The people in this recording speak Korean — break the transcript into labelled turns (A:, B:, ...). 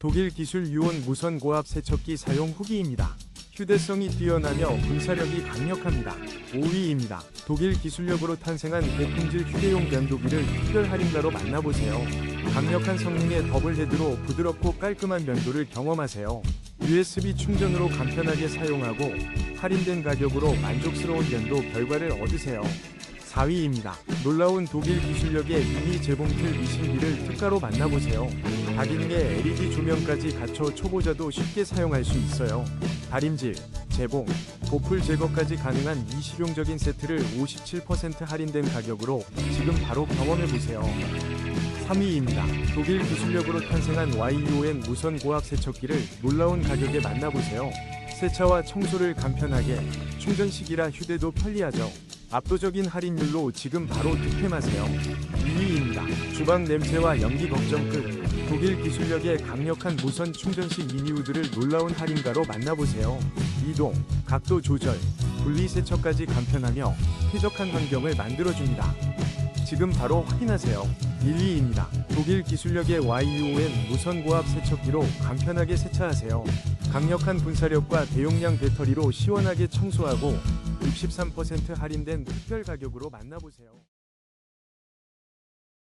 A: 독일 기술 유온 무선 고압 세척기 사용 후기입니다. 휴대성이 뛰어나며 분사력이 강력합니다. 5위입니다. 독일 기술력으로 탄생한 고품질 휴대용 면도기를 특별 할인가로 만나보세요. 강력한 성능의 더블 헤드로 부드럽고 깔끔한 면도를 경험하세요. USB 충전으로 간편하게 사용하고 할인된 가격으로 만족스러운 면도 결과를 얻으세요. 4위입니다. 놀라운 독일 기술력의 미니 재봉틀 미신기를 특가로 만나보세요. 다기능의 LED 조명까지 갖춰 초보자도 쉽게 사용할 수 있어요. 다림질, 재봉, 보풀 제거까지 가능한 이 실용적인 세트를 57% 할인된 가격으로 지금 바로 경험해보세요. 3위입니다. 독일 기술력으로 탄생한 YUN 무선 고압 세척기를 놀라운 가격에 만나보세요. 세차와 청소를 간편하게, 충전식이라 휴대도 편리하죠. 압도적인 할인율로 지금 바로 득템하세요. 2위입니다. 주방 냄새와 연기 걱정 끝. 독일 기술력의 강력한 무선 충전식 미니우드를 놀라운 할인가로 만나보세요. 이동, 각도 조절, 분리 세척까지 간편하며 쾌적한 환경을 만들어줍니다. 지금 바로 확인하세요. 1위입니다. 독일 기술력의 YUN 무선 고압 세척기로 간편하게 세차하세요. 강력한 분사력과 대용량 배터리로 시원하게 청소하고 63% 할인된 특별 가격으로 만나보세요.